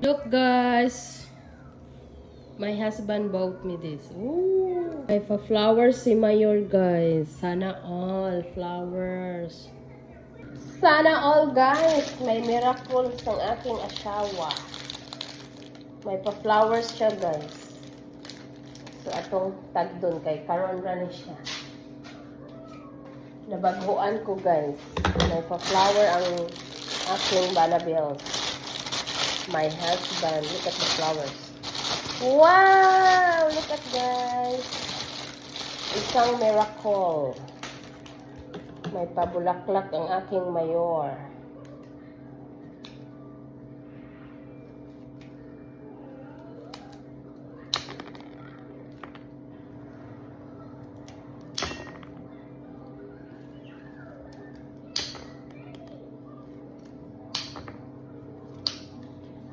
Look guys. My husband bought me this. Ooh. May pa flowers si Mayor guys. Sana all flowers. Sana all guys. May miracles ang aking asawa. May pa flowers siya guys. So atong tag doon kay karon ra ni siya. Nabaguan ko guys. May pa flower ang aking balabels. My husband. Look at the flowers. Wow! Look at guys. Isang miracle. May pabulaklak ang aking mayor.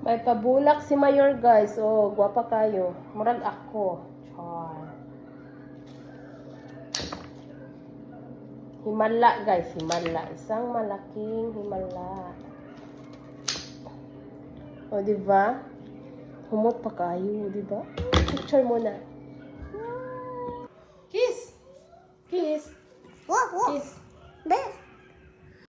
May pabulak si Mayor guys. Oh, gwapa kayo. Murag ako. Char. Himala guys, himala. Isang malaking himala. O, di ba? Humot pa kayo, di ba? Picture mo na. Kiss! Kiss! Kiss! Bear.